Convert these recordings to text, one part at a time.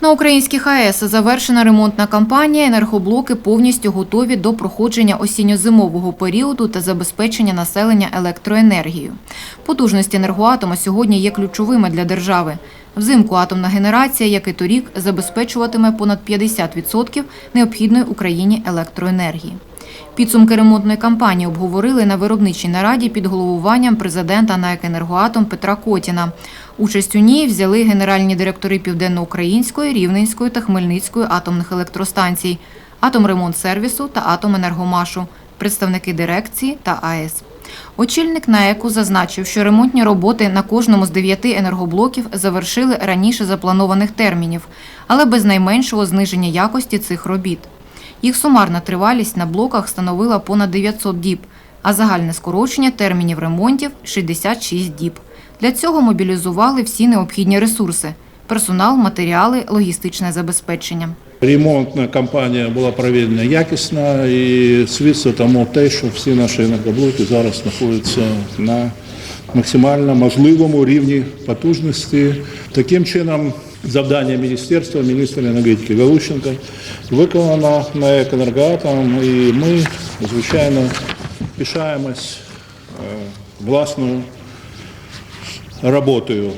На українських АЕС завершена ремонтна кампанія. Енергоблоки повністю готові до проходження осінньо-зимового періоду та забезпечення населення електроенергією. Потужності енергоатома сьогодні є ключовими для держави. Взимку атомна генерація, як і торік, забезпечуватиме понад 50% необхідної Україні електроенергії. Підсумки ремонтної кампанії обговорили на виробничій нараді під головуванням президента НАЕК «Енергоатом» Петра Котіна. Участь у ній взяли генеральні директори Південноукраїнської, Рівненської та Хмельницької атомних електростанцій, Атомремонтсервісу та Атоменергомашу, представники дирекції та АЕС. Очільник НАЕКу зазначив, що ремонтні роботи на кожному з дев'яти енергоблоків завершили раніше запланованих термінів, але без найменшого зниження якості цих робіт. Їх сумарна тривалість на блоках становила понад 900 діб, а загальне скорочення термінів ремонтів – 66 діб. Для цього мобілізували всі необхідні ресурси – персонал, матеріали, логістичне забезпечення. Ремонтна кампанія була проведена якісно і свідчить тому те, що всі наші енергоблоки зараз знаходяться на максимально можливому рівні потужності. Таким чином, завдання міністерства, міністра енергетики Галущенка виконано на «Енергоатом», і ми, звичайно, пишаємось е, власною роботою.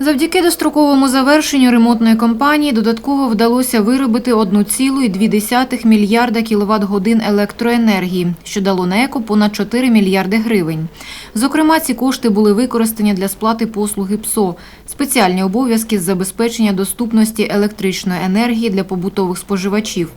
Завдяки достроковому завершенню ремонтної кампанії додатково вдалося виробити 1,2 мільярда кіловат-годин електроенергії, що дало НЕКу понад 4 мільярди гривень. Зокрема, ці кошти були використані для сплати послуги ПСО, спеціальні обов'язки з забезпечення доступності електричної енергії для побутових споживачів.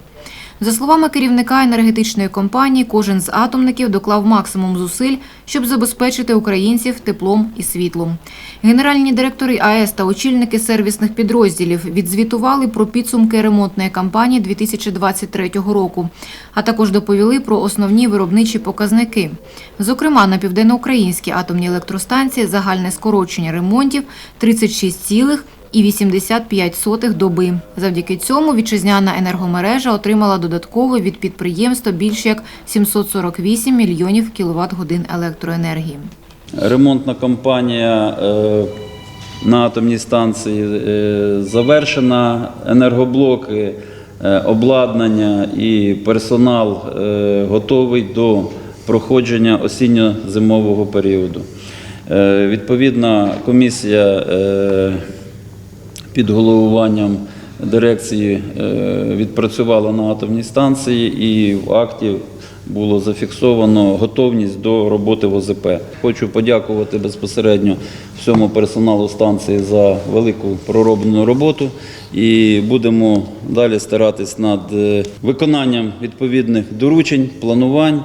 За словами керівника енергетичної компанії, кожен з атомників доклав максимум зусиль, щоб забезпечити українців теплом і світлом. Генеральні директори АЕС та очільники сервісних підрозділів відзвітували про підсумки ремонтної кампанії 2023 року, а також доповіли про основні виробничі показники. Зокрема, на південноукраїнській атомній електростанції загальне скорочення ремонтів 36 цілих і 85 сотих доби. Завдяки цьому вітчизняна енергомережа отримала додатково від підприємства більше як 748 мільйонів кіловат-годин електроенергії. Ремонтна кампанія е, на атомній станції е, завершена. Енергоблоки, е, обладнання і персонал готовий до проходження осінньо-зимового періоду. Відповідна комісія під головуванням дирекції е, відпрацювала на атомній станції і в акті було зафіксовано готовність до роботи в ОЗП. Хочу подякувати безпосередньо всьому персоналу станції за велику пророблену роботу і будемо далі старатись над е, виконанням відповідних доручень, планувань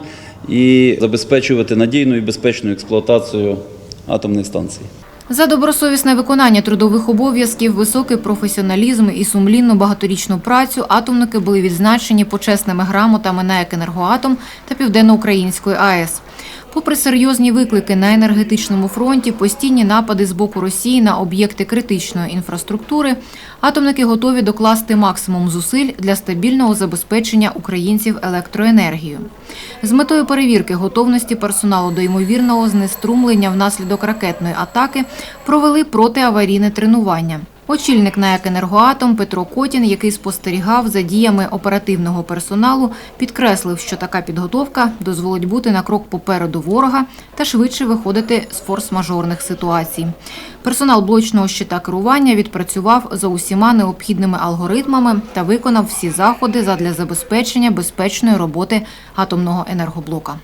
і забезпечувати надійну і безпечну експлуатацію атомних станцій. За добросовісне виконання трудових обов'язків, високий професіоналізм і сумлінну багаторічну працю атомники були відзначені почесними грамотами на «Енергоатом» та Південноукраїнської АЕС. Попри серйозні виклики на енергетичному фронті, постійні напади з боку Росії на об'єкти критичної інфраструктури, атомники готові докласти максимум зусиль для стабільного забезпечення українців електроенергією. З метою перевірки готовності персоналу до ймовірного знеструмлення внаслідок ракетної атаки провели протиаварійне тренування. Очільник НАЕК «Енергоатом» Петро Котін, який спостерігав за діями оперативного персоналу, підкреслив, що така підготовка дозволить бути на крок попереду ворога та швидше виходити з форс-мажорних ситуацій. Персонал блочного щита керування відпрацював за усіма необхідними алгоритмами та виконав всі заходи задля забезпечення безпечної роботи атомного енергоблока.